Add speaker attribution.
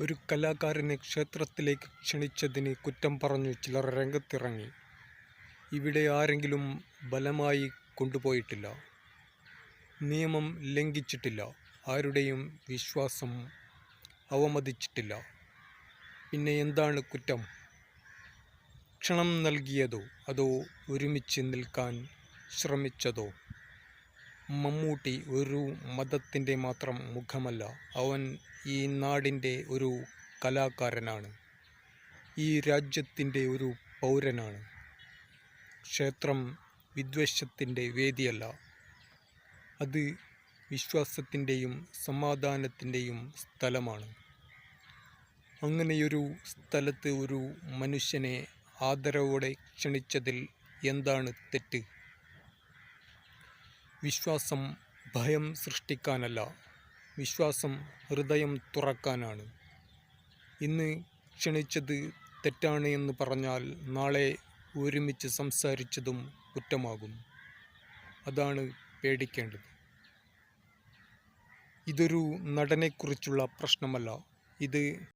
Speaker 1: ഒരു കലാകാരനെ ക്ഷേത്രത്തിലേക്ക് ക്ഷണിച്ചതിന് കുറ്റം പറഞ്ഞു ചിലർ രംഗത്തിറങ്ങി. ഇവിടെ ആരെങ്കിലും ബലമായി കൊണ്ടുപോയിട്ടില്ല. നിയമം ലംഘിച്ചിട്ടില്ല. ആരുടെയും വിശ്വാസം അവമതിച്ചിട്ടില്ല. പിന്നെ എന്താണ് കുറ്റം? ക്ഷണം നൽകിയതോ അതോ ഒരുമിച്ച് നിൽക്കാൻ ശ്രമിച്ചതോ? മമ്മൂട്ടി ഒരു മതത്തിന്റെ മാത്രം മുഖമല്ല. അവൻ ഈ നാടിന്റെ ഒരു കലാകാരനാണ്. ഈ രാജ്യത്തിന്റെ ഒരു പൗരനാണ്. ക്ഷേത്രം വിദ്വേഷത്തിന്റെ വേദിയല്ല. അത് വിശ്വാസത്തിന്റെയും സമാധാനത്തിന്റെയും സ്ഥലമാണ്. അങ്ങനെയൊരു സ്ഥലത്ത് ഒരു മനുഷ്യനെ ആദരവോടെ ക്ഷണിച്ചതിൽ എന്താണ് തെറ്റ്? വിശ്വാസം ഭയം സൃഷ്ടിക്കാനല്ല. വിശ്വാസം ഹൃദയം തുറക്കാനാണ്. ഇന്ന് ക്ഷണിച്ചത് തെറ്റാണ് എന്ന് പറഞ്ഞാൽ നാളെ ഒരുമിച്ച് സംസാരിച്ചതും കുറ്റമാകും. അതാണ് പേടിക്കേണ്ടത്. ഇതൊരു നടനെക്കുറിച്ചുള്ള പ്രശ്നമല്ല. ഇത്